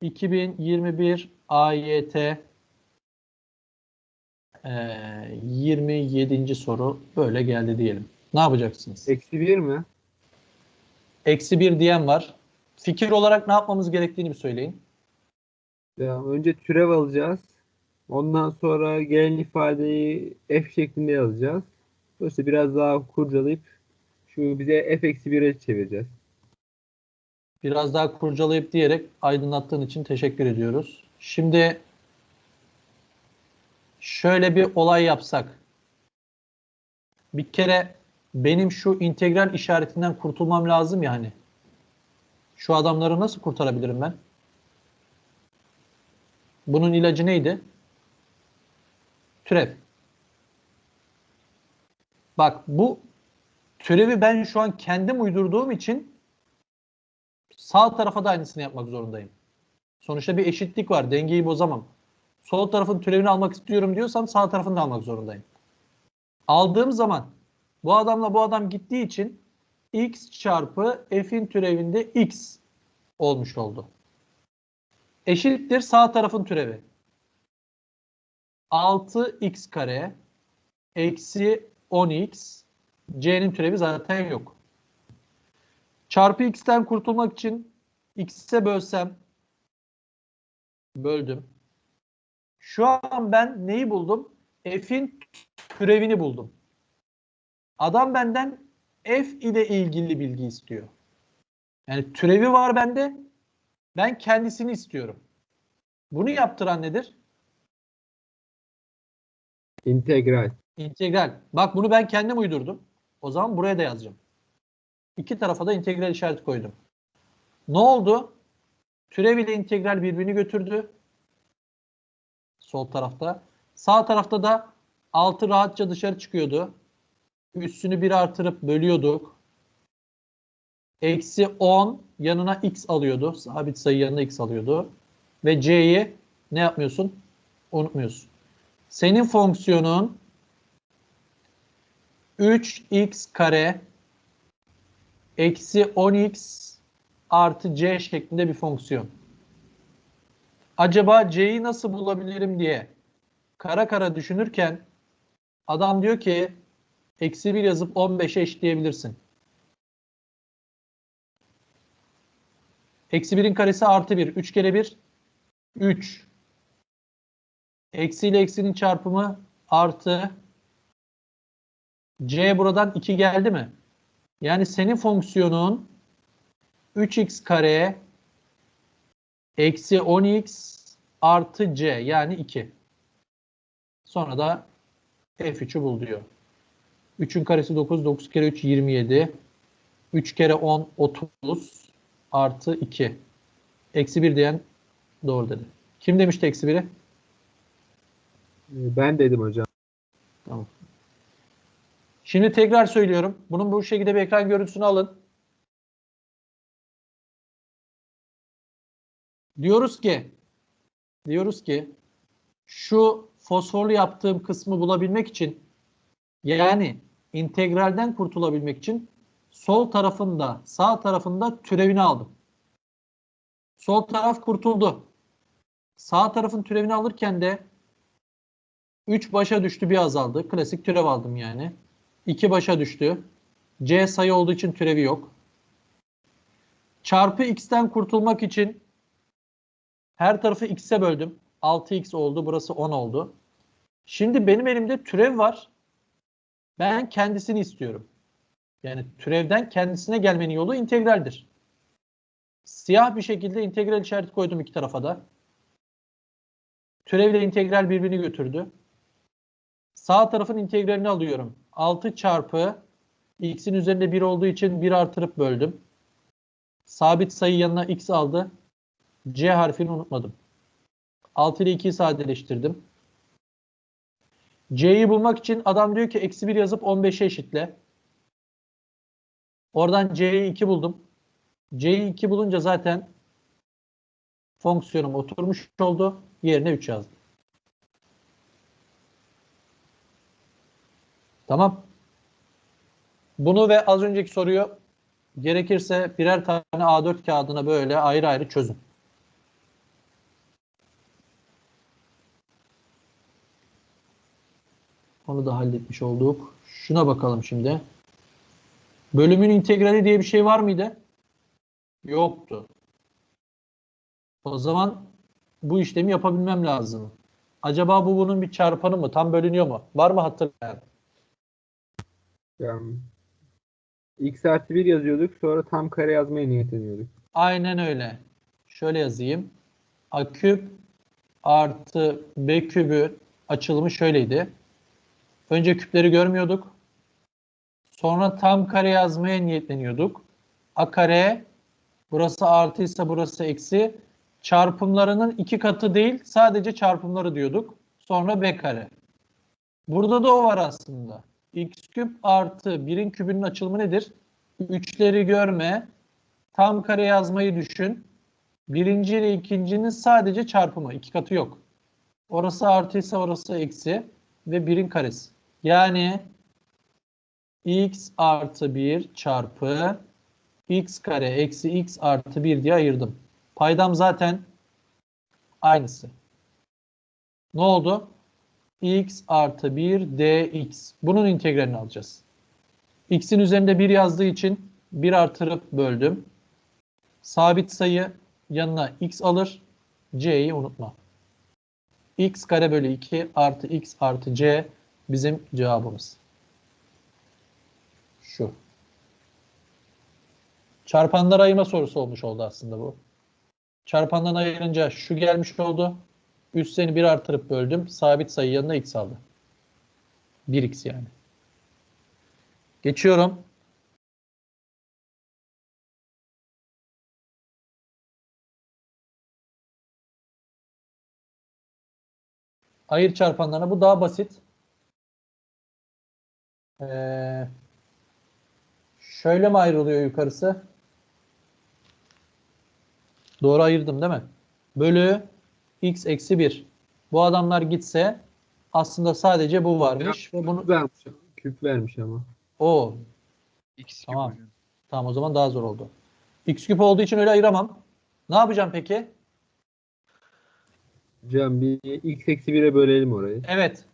2021 AYT e, 27. soru böyle geldi diyelim. Ne yapacaksınız? Eksi 1 mi? Eksi 1 diyen var. Fikir olarak ne yapmamız gerektiğini bir söyleyin. Ya önce türev alacağız. Ondan sonra gelen ifadeyi f şeklinde yazacağız. Dolayısıyla biraz daha kurcalayıp şu bize f eksi 1'e çevireceğiz. Biraz daha kurcalayıp diyerek aydınlattığın için teşekkür ediyoruz. Şimdi şöyle bir olay yapsak. Bir kere benim şu integral işaretinden kurtulmam lazım ya hani. Şu adamları nasıl kurtarabilirim ben? Bunun ilacı neydi? Türev. Bak bu türevi ben şu an kendim uydurduğum için sağ tarafa da aynısını yapmak zorundayım. Sonuçta bir eşitlik var. Dengeyi bozamam. Sol tarafın türevini almak istiyorum diyorsam sağ tarafını da almak zorundayım. Aldığım zaman bu adamla bu adam gittiği için x çarpı f'in türevinde x olmuş oldu. Eşittir sağ tarafın türevi. 6x kare eksi 10x c'nin türevi zaten yok. Çarpı x'ten kurtulmak için x'e bölsem böldüm. Şu an ben neyi buldum? F'in türevini buldum. Adam benden f ile ilgili bilgi istiyor. Yani türevi var bende. Ben kendisini istiyorum. Bunu yaptıran nedir? İntegral. İntegral. Bak bunu ben kendim uydurdum. O zaman buraya da yazacağım. İki tarafa da integral işareti koydum. Ne oldu? Türev ile integral birbirini götürdü. Sol tarafta. Sağ tarafta da 6 rahatça dışarı çıkıyordu. Üstünü 1 artırıp bölüyorduk. Eksi 10 yanına x alıyordu. Sabit sayı yanına x alıyordu. Ve c'yi ne yapmıyorsun? Unutmuyorsun. Senin fonksiyonun 3x kare eksi 10x artı c şeklinde bir fonksiyon. Acaba c'yi nasıl bulabilirim diye kara kara düşünürken adam diyor ki eksi 1 yazıp 15'e eşitleyebilirsin. Eksi 1'in karesi artı 1. 3 kere 1 3. Eksi ile eksinin çarpımı artı c buradan 2 geldi mi? Yani senin fonksiyonun 3x kare eksi 10x artı c yani 2. Sonra da f3'ü bul diyor. 3'ün karesi 9, 9 kere 3 27. 3 kere 10 30 artı 2. Eksi 1 diyen doğru dedi. Kim demişti eksi 1'i? Ee, Ben dedim hocam. Şimdi tekrar söylüyorum. Bunun bu şekilde bir ekran görüntüsünü alın. Diyoruz ki diyoruz ki şu fosforlu yaptığım kısmı bulabilmek için yani integralden kurtulabilmek için sol tarafında sağ tarafında türevini aldım. Sol taraf kurtuldu. Sağ tarafın türevini alırken de 3 başa düştü bir azaldı. Klasik türev aldım yani. 2 başa düştü. C sayı olduğu için türevi yok. Çarpı x'ten kurtulmak için her tarafı x'e böldüm. 6x oldu. Burası 10 oldu. Şimdi benim elimde türev var. Ben kendisini istiyorum. Yani türevden kendisine gelmenin yolu integraldir. Siyah bir şekilde integral işareti koydum iki tarafa da. Türevle integral birbirini götürdü. Sağ tarafın integralini alıyorum. 6 çarpı x'in üzerinde 1 olduğu için 1 artırıp böldüm. Sabit sayı yanına x aldı. C harfini unutmadım. 6 ile 2'yi sadeleştirdim. C'yi bulmak için adam diyor ki eksi 1 yazıp 15'e eşitle. Oradan C'yi 2 buldum. C'yi 2 bulunca zaten fonksiyonum oturmuş oldu. Yerine 3 yazdım. Tamam. Bunu ve az önceki soruyu gerekirse birer tane A4 kağıdına böyle ayrı ayrı çözün. Onu da halletmiş olduk. Şuna bakalım şimdi. Bölümün integrali diye bir şey var mıydı? Yoktu. O zaman bu işlemi yapabilmem lazım. Acaba bu bunun bir çarpanı mı? Tam bölünüyor mu? Var mı hatırlayan? Yani x artı 1 yazıyorduk. Sonra tam kare yazmaya niyetleniyorduk. Aynen öyle. Şöyle yazayım. A küp artı B kübü açılımı şöyleydi. Önce küpleri görmüyorduk. Sonra tam kare yazmaya niyetleniyorduk. A kare burası artıysa burası eksi. Çarpımlarının iki katı değil sadece çarpımları diyorduk. Sonra B kare. Burada da o var aslında. X küp artı 1'in kübünün açılımı nedir? Üçleri görme. Tam kare yazmayı düşün. Birinci ile ikincinin sadece çarpımı. iki katı yok. Orası artıysa orası eksi. Ve birin karesi. Yani x artı 1 çarpı x kare eksi x artı 1 diye ayırdım. Paydam zaten aynısı. Ne oldu? X artı 1 dx. Bunun integralini alacağız. x'in üzerinde 1 yazdığı için 1 artırıp böldüm. Sabit sayı yanına x alır. c'yi unutma. x kare bölü 2 artı x artı c bizim cevabımız. Şu. Çarpanlar ayırma sorusu olmuş oldu aslında bu. Çarpandan ayırınca şu gelmiş oldu. Üstlerini 1 artırıp böldüm. Sabit sayı yanına x aldı. 1x yani. Geçiyorum. Ayır çarpanlarına bu daha basit. Ee, şöyle mi ayrılıyor yukarısı? Doğru ayırdım değil mi? Bölü x eksi 1. Bu adamlar gitse aslında sadece bu varmış ve bunu Küp vermiş, küp vermiş ama. o X Tamam. hocam. tamam o zaman daha zor oldu. X küp olduğu için öyle ayıramam. Ne yapacağım peki? Hocam bir x eksi 1'e bölelim orayı. Evet.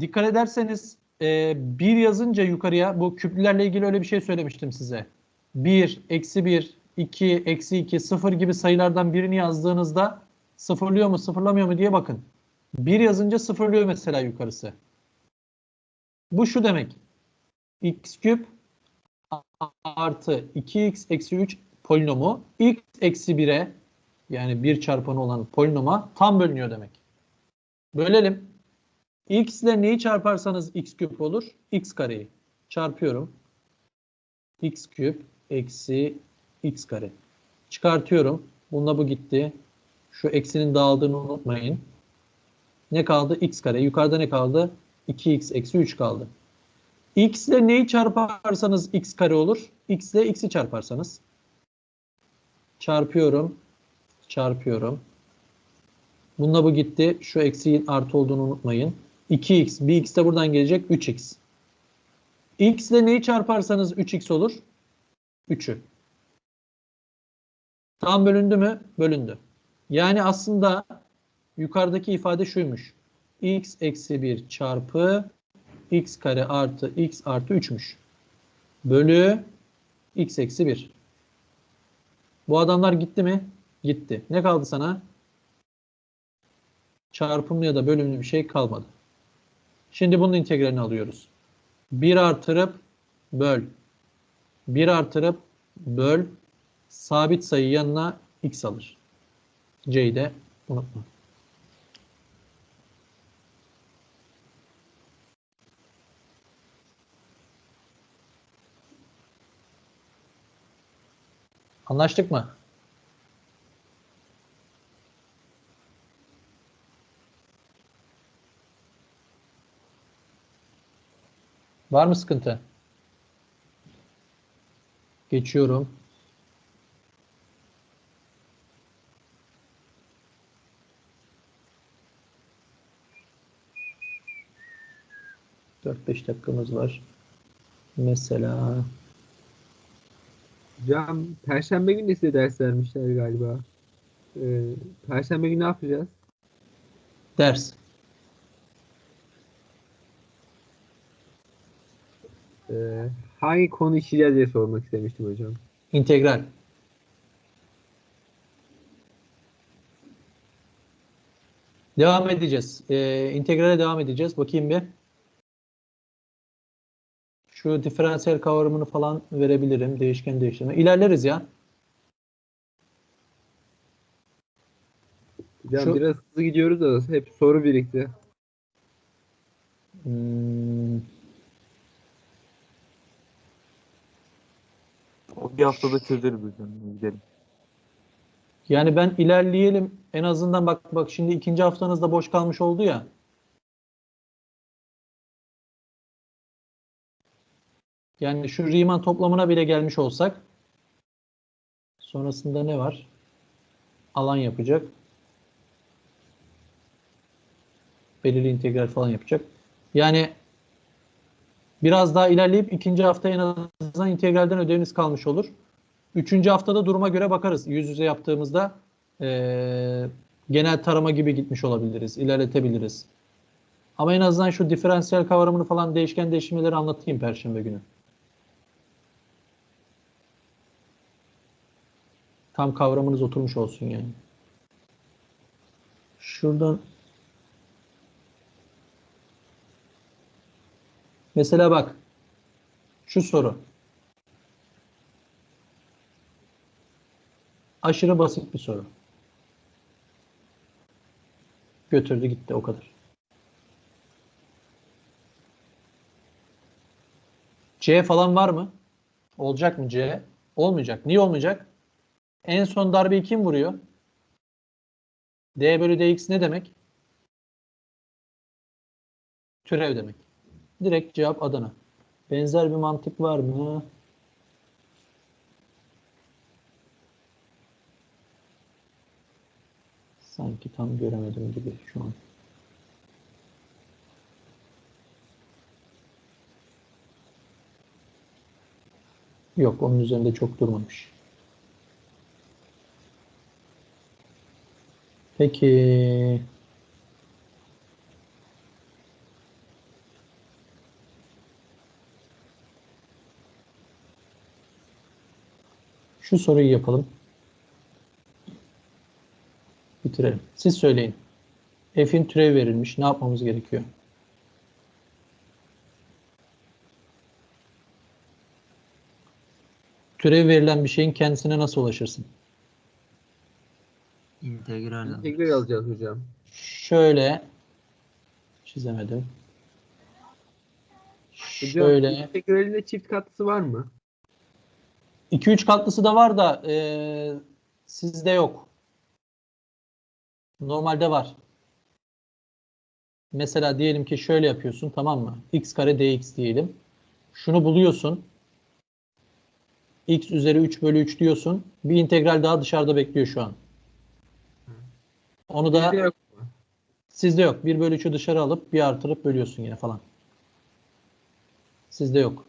Dikkat ederseniz e, 1 yazınca yukarıya bu küplülerle ilgili öyle bir şey söylemiştim size. 1, eksi 1, 2, eksi 2, 0 gibi sayılardan birini yazdığınızda sıfırlıyor mu sıfırlamıyor mu diye bakın. 1 yazınca sıfırlıyor mesela yukarısı. Bu şu demek. x küp artı 2x eksi 3 polinomu x eksi 1'e yani 1 çarpanı olan polinoma tam bölünüyor demek. Bölelim. x ile neyi çarparsanız x küp olur? x kareyi. Çarpıyorum. x küp eksi x kare. Çıkartıyorum. Bununla bu gitti. Şu eksinin dağıldığını unutmayın. Ne kaldı? x kare. Yukarıda ne kaldı? 2x eksi 3 kaldı. x ile neyi çarparsanız x kare olur? x ile x'i çarparsanız. Çarpıyorum. Çarpıyorum. Bununla bu gitti. Şu eksiğin artı olduğunu unutmayın. 2x. Bir x de buradan gelecek. 3x. x ile neyi çarparsanız 3x olur? 3'ü. Tam bölündü mü? Bölündü. Yani aslında yukarıdaki ifade şuymuş. x eksi 1 çarpı x kare artı x artı 3'müş. Bölü x eksi 1. Bu adamlar gitti mi? Gitti. Ne kaldı sana? Çarpımlı ya da bölümlü bir şey kalmadı. Şimdi bunun integralini alıyoruz. 1 artırıp böl. 1 artırıp böl. Sabit sayı yanına x alır. C'yi de unutma. Anlaştık mı? Var mı sıkıntı? Geçiyorum. Dört beş dakikamız var. Mesela Hocam Perşembe günü de size ders vermişler galiba. Ee, Perşembe günü ne yapacağız? ders. Ee, hangi konu işleyeceğiz diye sormak istemiştim hocam. İntegral. Devam edeceğiz. Ee, integrale devam edeceğiz. Bakayım bir. Şu diferansiyel kavramını falan verebilirim. Değişken değiştirme. İlerleriz ya. Hocam Şu- biraz hızlı gidiyoruz da hep soru birikti. Hmm, O bir haftada çözeriz hocam. Gidelim. yani ben ilerleyelim. En azından bak bak şimdi ikinci haftanızda boş kalmış oldu ya. Yani şu Riemann toplamına bile gelmiş olsak sonrasında ne var? Alan yapacak. Belirli integral falan yapacak. Yani biraz daha ilerleyip ikinci hafta en azından integralden ödeviniz kalmış olur. Üçüncü haftada duruma göre bakarız. Yüz yüze yaptığımızda eee, genel tarama gibi gitmiş olabiliriz. ilerletebiliriz. Ama en azından şu diferansiyel kavramını falan değişken değişimleri anlatayım Perşembe günü. Tam kavramınız oturmuş olsun yani. Şuradan Mesela bak şu soru. Aşırı basit bir soru. Götürdü gitti o kadar. C falan var mı? Olacak mı C? Olmayacak. Niye olmayacak? En son darbeyi kim vuruyor? D bölü dx ne demek? Türev demek. Direkt cevap Adana. Benzer bir mantık var mı? Sanki tam göremedim gibi şu an. Yok, onun üzerinde çok durmamış. Peki. Şu soruyu yapalım. Bitirelim. Siz söyleyin. F'in türevi verilmiş. Ne yapmamız gerekiyor? Türev verilen bir şeyin kendisine nasıl ulaşırsın? İntegral. İntegral alacağız hocam. Şöyle çizemedim. Hocam Şöyle integralinde çift katısı var mı? 2-3 katlısı da var da eee, sizde yok. Normalde var. Mesela diyelim ki şöyle yapıyorsun tamam mı? x kare dx diyelim. Şunu buluyorsun. x üzeri 3 bölü 3 diyorsun. Bir integral daha dışarıda bekliyor şu an. Onu da Bizde yok. Sizde yok. 1 bölü 3'ü dışarı alıp bir artırıp bölüyorsun yine falan. Sizde yok.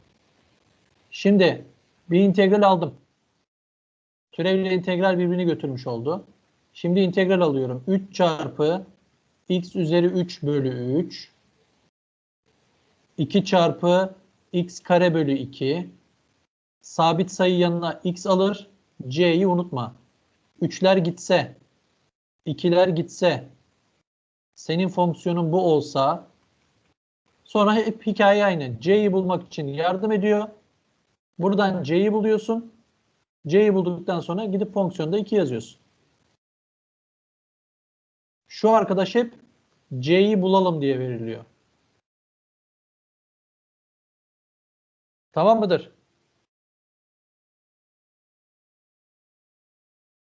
Şimdi bir integral aldım. Türevle integral birbirini götürmüş oldu. Şimdi integral alıyorum. 3 çarpı x üzeri 3 bölü 3 2 çarpı x kare bölü 2 sabit sayı yanına x alır. c'yi unutma. 3'ler gitse 2'ler gitse senin fonksiyonun bu olsa sonra hep hikaye aynı. C'yi bulmak için yardım ediyor. Buradan C'yi buluyorsun. C'yi bulduktan sonra gidip fonksiyonda 2 yazıyorsun. Şu arkadaş hep C'yi bulalım diye veriliyor. Tamam mıdır?